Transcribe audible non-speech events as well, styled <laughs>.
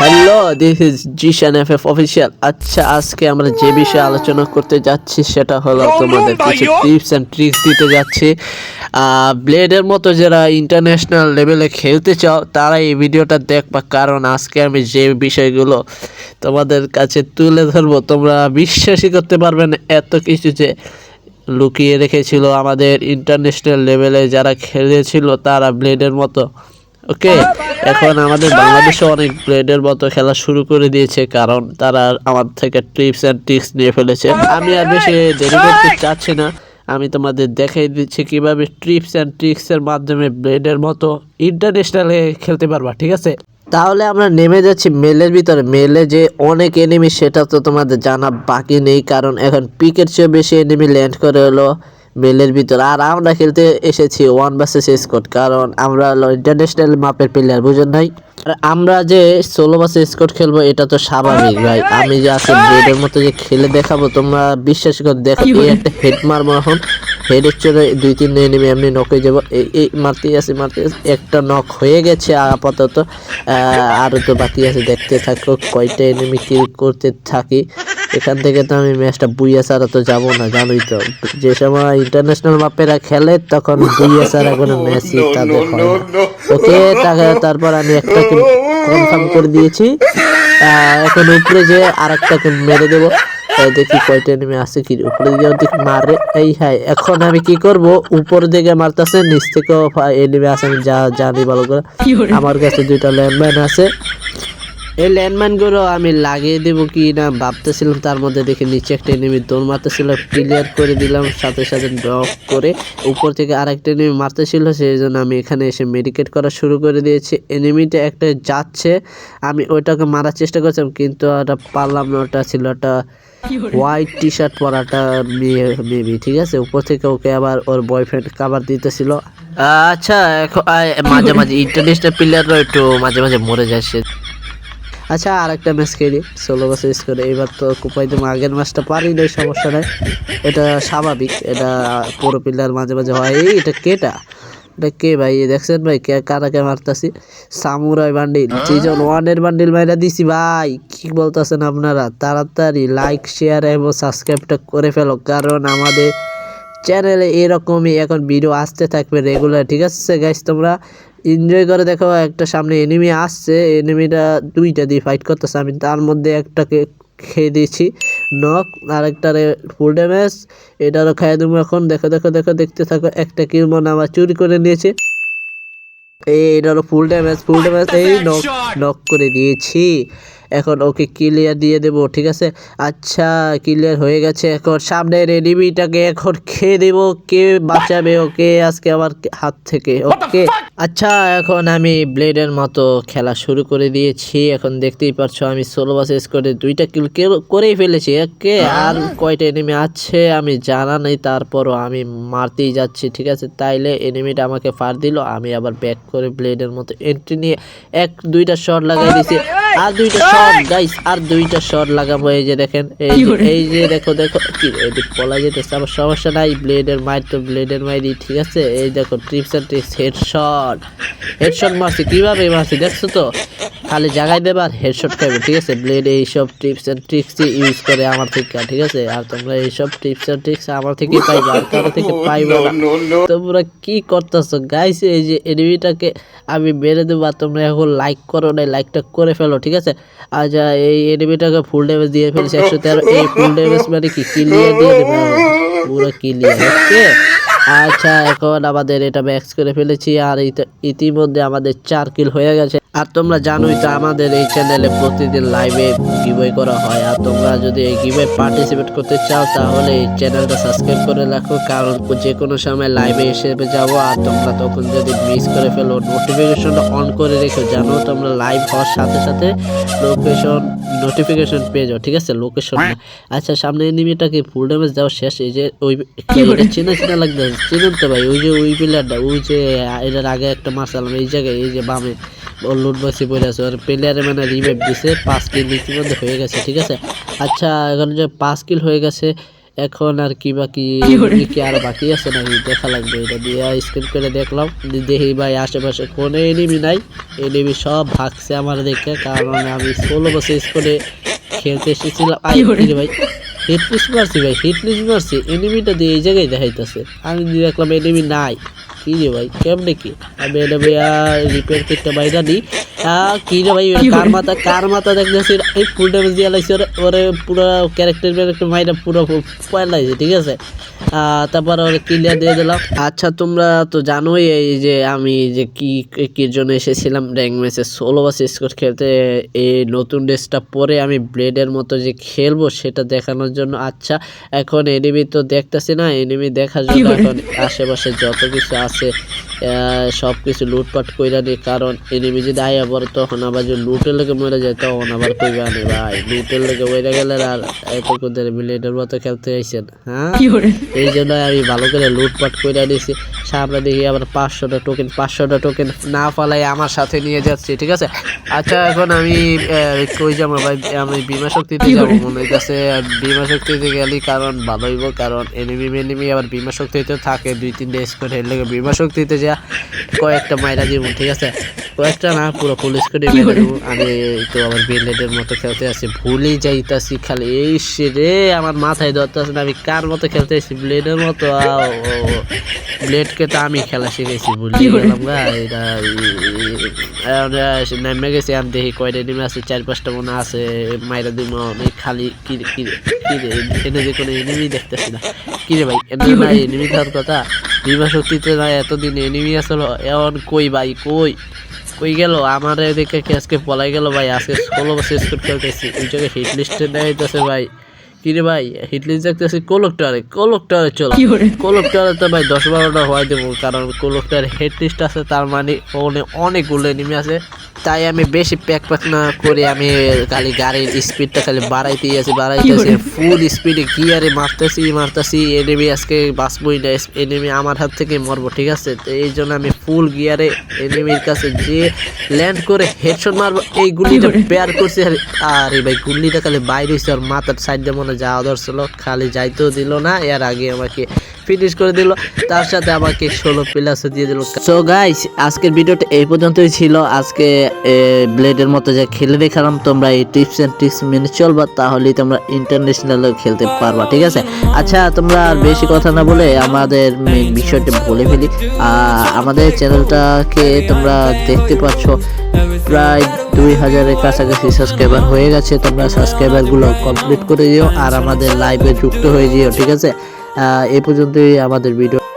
Hello this is Zishan F F official আচ্ছা আজকে আমরা যে বিষয়ে আলোচনা করতে যাচ্ছি সেটা হলো তোমাদের কিছু টিপস অ্যান্ড ট্রিক্স দিতে যাচ্ছি। ব্লেডের মতো যারা ইন্টারন্যাশনাল লেভেলে খেলতে চাও তারা এই ভিডিওটা দেখবা কারণ আজকে আমি যে বিষয়গুলো তোমাদের কাছে তুলে ধরবো তোমরা বিশ্বাসই করতে পারবে না এত কিছু যে লুকিয়ে রেখেছিল আমাদের ইন্টারন্যাশনাল লেভেলে যারা খেলেছিল তারা ব্লেডের মতো। ওকে, এখন আমাদের বাংলাদেশে অনেক ব্লেডের মতো খেলা শুরু করে দিয়েছে, কারণ তারা আমার থেকে ট্রিপস অ্যান্ড ট্রিক্স নিয়ে ফেলেছে। আমি আর বেশি দেরি করতে চাচ্ছি না। আমি তোমাদের দেখাই দিচ্ছি কীভাবে ট্রিপস অ্যান্ড ট্রিক্সের মাধ্যমে ব্লেডের মতো ইন্টারন্যাশনালে খেলতে পারবা, ঠিক আছে? তাহলে আমরা নেমে যাচ্ছি মেলের ভিতরে। মেলে যে অনেক এনিমি সেটা তো তোমাদের জানা বাকি নেই, কারণ এখন পিকের চেয়ে বেশি এনিমি ল্যান্ড করে হলো। মেলের ভিতরে। আর আমরা খেলতে এসেছি ওয়ান ভার্সেস স্কট কারণ আমরা ইন্টারন্যাশনাল মাপের প্লেয়ার বুঝেন নাই? আর আমরা যে ষোলো ভার্সেস স্কট খেলব এটা তো স্বাভাবিক ভাই। আমি যে আজকে ব্লেডের মতো যে খেলে দেখাবো তোমরা বিশ্বাস করে দেখো এই একটা হেড মারবো এখন। হেডের চলে দুই তিন এনিমি এমনি নক হয়ে যাব। এই এই মারতেই আছে মারতে একটা নক হয়ে গেছে আপাতত। আহ, আরও তো বাকি আছে দেখতে থাকো কয়টা এনিমি কিল করতে থাকি। এখান থেকে তো আমি ম্যাচটা বুইয়া ছাড়া তো যাব না জানোই তো। যে সময় ইন্টারন্যাশনাল মাপেরা খেলে তখন বুইয়া ছাড়া কোনো ম্যাচই তাদের হয় না। ওকে তারপর আমি একটাকে কনফার্ম করে দিয়েছি। আহ, এখন উপরে যে আর একটাকে মেরে দেবো। এই দেখি কয়টা এনিমি আছে কি উপরে দিকে দেখি মারে। এই হ্যাঁ এখন আমি কি করব? উপর দিকে মারতেছে নিচ থেকেও এনিমি আছে আমি যা জানি ভালো করে। আমার কাছে দুইটা ল্যান্ডমাইন আছে। এই ল্যান্ডমাইনগুলো আমি লাগিয়ে দেব কি না ভাবতেছিলাম, তার মধ্যে দেখে নিচে একটা এনিমি দৌড় মারতেছিল ক্লিয়ার করে দিলাম, সাথে সাথে ড্রপ করে উপর থেকে আরেকটা এনিমি মারতেছিল, সেই জন্য আমি এখানে এসে মেডিকেট করা শুরু করে দিয়েছি। এনিমিটা একটা যাচ্ছে, আমি ওইটাকে মারার চেষ্টা করছিলাম, কিন্তু ওটা পারলাম না, ওটা ছিল ওটা হোয়াইট টি শার্ট পরাটা মেয়ে মেবি ঠিক আছে? উপর থেকে ওকে আবার ওর বয়ফ্রেন্ড কাবার দিতেছিল। আচ্ছা এখন মাঝে মাঝে ইন্টারন্যাশনাল প্লেয়াররা একটু মাঝে মাঝে মরে যায় সে। আচ্ছা আর একটা ম্যাচ খেলি। ষোলো বছর শেষ করে এবার তো কুপাই দেবো আগের ম্যাচটা পারি নাই সমস্যা নাই। এটা স্বাভাবিক এটা পুরো প্লেয়ার মাঝে মাঝে হয়। এই এটা কেটা এটা? কে ভাই? দেখছেন ভাই কে কারাকে মারতাছি? সামুরাই বান্ডিল সিজন ওয়ানের বান্ডিল মাইরা দিছি ভাই। কি বলতেছেন আপনারা? তাড়াতাড়ি লাইক শেয়ার এবং সাবস্ক্রাইবটা করে ফেলো কারণ আমাদের চ্যানেলে এরকমই এখন ভিডিও আসতে থাকবে রেগুলার ঠিক আছে গাইস তোমরা এনজয় করে দেখো, একটা সামনে এনিমি আসছে এনিমিটা দুইটা দিয়ে ফাইট করতেছে। আমি তার মধ্যে একটাকে খেয়ে দিয়েছি নক আরেকটারে ফুল ড্যামেজ এটারও খেয়ে দেবো এখন। দেখো দেখো দেখো, দেখতে থাকো, একটা কিল মনে আমার চুরি করে নিয়েছে। এই, এটারও ফুল ড্যামেজ ফুল ড্যামেজ এই নক নক করে দিয়েছি। এখন ওকে ক্লিয়ার দিয়ে দেব ঠিক আছে? আচ্ছা ক্লিয়ার হয়ে গেছে এখন। সামনের এনিমিটাকে এখন খেয়ে দেব। কে বাঁচাবে ওকে আজকে আমার হাত থেকে? ওকে। আচ্ছা এখন আমি ব্লেডের মতো খেলা শুরু করে দিয়েছি। এখন দেখতেই পারছ আমি ষোলো বাস করে দুইটা কিল করেই ফেলেছি। ওকে আর কয়টা এনিমি আছে আমি জানা নেই। তারপরও আমি মারতেই যাচ্ছি ঠিক আছে? তাইলে এনিমিটা আমাকে ফার দিল। আমি আবার ব্যাক করে ব্লেডের মতো এন্ট্রি নিয়ে এক দুইটা শট লাগাই দিয়েছি আর দুইটা শট গাইস আর দুইটা শট লাগাবো এই যে দেখেন এই যে এই যে দেখো দেখো কি এদিক পলা যেতেছে আমার সমস্যা নাই ব্লেডের মাইর তো ব্লেডের মাইরই ঠিক আছে? এই দেখো trips and tricks headshot headshot মারছি কীভাবে মারছি দেখছ তো? খালি জায়গায় দেবে আর হেডশট খাইবে ঠিক আছে? ব্লেড এইসব টিপস অ্যান্ড ট্রিক্স ইউজ করে আমার থেকে ঠিক আছে? আর তোমরা এইসব টিপস অ্যান্ড ট্রিক্স আমার থেকে পাইবা আর কারও থেকে <laughs> পাইবা না। তোমরা কি করতেছো? গাইস এই যে এনিমিটাকে আমি মেরে দেবো আর তোমরা এখন লাইক করো না লাইকটা করে ফেলো ঠিক আছে? আচ্ছা এই এনিমিটাকে ফুল ড্যামেজ দিয়ে ফেলেছি একশো তেরো এই ফুল ড্যামেজ মানে কি? ক্লিয়ার দিয়ে দেবে <laughs> পুরো ক্লিয়ার ওকে আচ্ছা এখন আমাদের এটা ম্যাক্স করে ফেলেছি আর ইতি- ইতিমধ্যে আমাদের চার কিল হয়ে গেছে। আর তোমরা জানোই তো আমাদের এই চ্যানেলে প্রতিদিন লাইভে গিভওয়ে করা হয়। আর তোমরা যদি এই গিভওয়ে পার্টিসিপেট করতে চাও তাহলে এই চ্যানেলটা সাবস্ক্রাইব করে রাখো কারণ যে কোনো সময় লাইভে এসে যাব আর তোমরা তখন যদি মিস করে ফেলো নোটিফিকেশনটা অন করে রেখো জানো তোমরা লাইভ হওয়ার সাথে সাথে লোকেশন নোটিফিকেশন পেয়ে যাও ঠিক আছে? লোকেশন আচ্ছা সামনে এনিমিটাকে ফুল ড্যামেজ দেওয়া শেষ। এই যে ওই চেনা চেনা লাগবে। চিনুন তো ভাই ওই যে ওই প্লেয়ারটা ওই যে এটার আগে একটা মারছিলাম এই জায়গায় এই যে বামে। লুট বক্সে পড়ে আছে। ওর প্লেয়ারে মানে রিভাইভ দিছে পাঁচ কিল ইতিমধ্যে হয়ে গেছে ঠিক আছে? আচ্ছা এখন যে পাঁচ কিল হয়ে গেছে এখন আর কি বাকি কি আর বাকি আছে নাকি? দেখা লাগবে এটা দিয়ে স্ক্রিন করে দেখলাম। দেখি ভাই আশেপাশে কোনো এনিমি নাই। এনিমি সব ভাগছে আমার দেখে কারণ আমি ষোলো বছর স্কুলে খেলতে এসেছিলাম। আই ভাই হিটলিস মারছি ভাই হিটলিস মারছি। এনিমিটা দিয়ে এই জায়গায় দেখাইতেছে। আমি দেখলাম এনিমি নাই। কি রে ভাই কেমনে কি আমি এটা ভাইয়া রিপেয়ার কিটটা বাইরা দিই আহ, কি রে ভাই কার মাথা কার মাথা দেখতেছি এই ফুল ড্যামেজ দিয়ে লাইছে ওরে পুরো ক্যারেক্টার ক্যারেক্টার পুরো পয়লাইছে ঠিক আছে? তারপর ওরে ক্লিয়ার দিয়ে দিলাম। আচ্ছা তোমরা তো জানোই এই যে আমি যে কি কি জন্য এসেছিলাম র্যাঙ্ক ম্যাচে ষোলো বাস স্কোর খেলতে। এই নতুন ড্রেসটা পরে আমি ব্লেডের মতো যে খেলব সেটা দেখানোর জন্য। আচ্ছা এখন এনিমি তো দেখতেছি না। এনিমি দেখার জন্য এখন আশেপাশে যত কিছু আছে সব কিছু লুটপাট কইরা নি কারণ এনিমি যদি আয়া পরে তখন আবার যে লুটের লেগে মরে যায় তখন আবার কইবা নে ভাই লুটের লেগে মরে গেলে আর এত করে ব্লেডের মতো খেলতে আইছেন হ্যাঁ? এই জন্য আমি ভালো করে লুটপাট কইরা নিয়েছি সামনে দেখি আবার পাঁচশোটা টোকেন পাঁচশোটা টোকেন না ফালাই আমার সাথে নিয়ে যাচ্ছি ঠিক আছে? আচ্ছা এখন আমি কই যাব ভাই? আমি বিমা শক্তিতে যাব মনে হইতেছে বিমা শক্তিতে গেলি কারণ ভালো হইব কারণ এনিমি মেনিমি আবার বিমা শক্তিতে থাকে দুই তিনটে স্কোর হেরলে বিমা শক্তিতে যা কয়েকটা মাইরা দিব ঠিক আছে? কয়েকটা না পুরো পুলিশ করে মেরে দেবো আমি তো আবার বিলেটের মতো খেলতে আছি ভুলেই যাইতাছি খালি। এই সে রে আমার মাথায় ধরতেছে না আমি কার মতো খেলতে আছি? ব্লেডের মতো। ব্লেডকে তো আমি খেলা শিখেছি ভুলে গেলাম গা এটা নেমে গেছি আমি দেখি কয়টা নেমে আছে চার পাঁচটা মনে আছে মাইরা দিব অনেক খালি কি রে- কি রে এনে যে কোনো এনিমি দেখতেছি না। কি রে ভাই এনে না এনিমি খাওয়ার কথা বিমা শক্তিতে না এতদিন এনিমি আসলো এমন কই ভাই কই? কই গেল? আমার এদিকে আজকে পলাই গেল ভাই? আজকে ষোলো শেষ করতে খেলতেছি। ওই জন্য হিট লিস্টে দেখাইতেছে ভাই। কিরে ভাই হিট লিস্ট দেখতেছি কোলকটারে কোলকটারে চলো। কোলকটারে তো ভাই দশ বারোটা হওয়াই দেবো কারণ কোলকটার হেড লিস্ট আছে তার মানে ওখানে অনেকগুলো এনিমি আছে। তাই আমি বেশি প্যাক প্যাক না করে আমি খালি গাড়ির স্পিডটা খালি বাড়াইতেই আছি বাড়াইতেছি ফুল স্পিডে গিয়ারে মারতেছি মারতেছি এনিমি আজকে বাঁচবই না এনিমি আমার হাত থেকে মরবো ঠিক আছে? তো এই জন্য আমি ফুল গিয়ারে এনিমির কাছে যে ল্যান্ড করে হেডশট মারবো এই গুলিটা বেয়ার করছি। আর আরে ভাই গুলিটা খালি বাইরে হয়েছে আর মাথার সাইডে মনে যাওয়া ধরছিল খালি যাইতেও দিল না এর আগে আমাকে ফিনিশ করে দিল। তার সাথে আমাকে ষোলো প্লাসও দিয়ে দিল। সো গাইস আজকের ভিডিওটা এই পর্যন্তই ছিল। আজকে ব্লেডের মতো যে খেলে দেখালাম, তোমরা এই টিপস এন্ড ট্রিক্স মেনে চলবা, তাহলেই তোমরা ইন্টারন্যাশনাল খেলতে পারবা, ঠিক আছে? আচ্ছা তোমরা আর বেশি কথা না বলে আমাদের মেন বিষয়টা বলে ফেলি। আমাদের চ্যানেলটাকে তোমরা দেখতে পাচ্ছ, প্রায় দুই হাজারের কাছাকাছি সাবস্ক্রাইবার হয়ে গেছে। তোমরা সাবস্ক্রাইবারগুলো কমপ্লিট করে দিও, আর আমাদের লাইভে যুক্ত হয়ে যেও, ঠিক আছে? এই পর্যন্তই আমাদের ভিডিও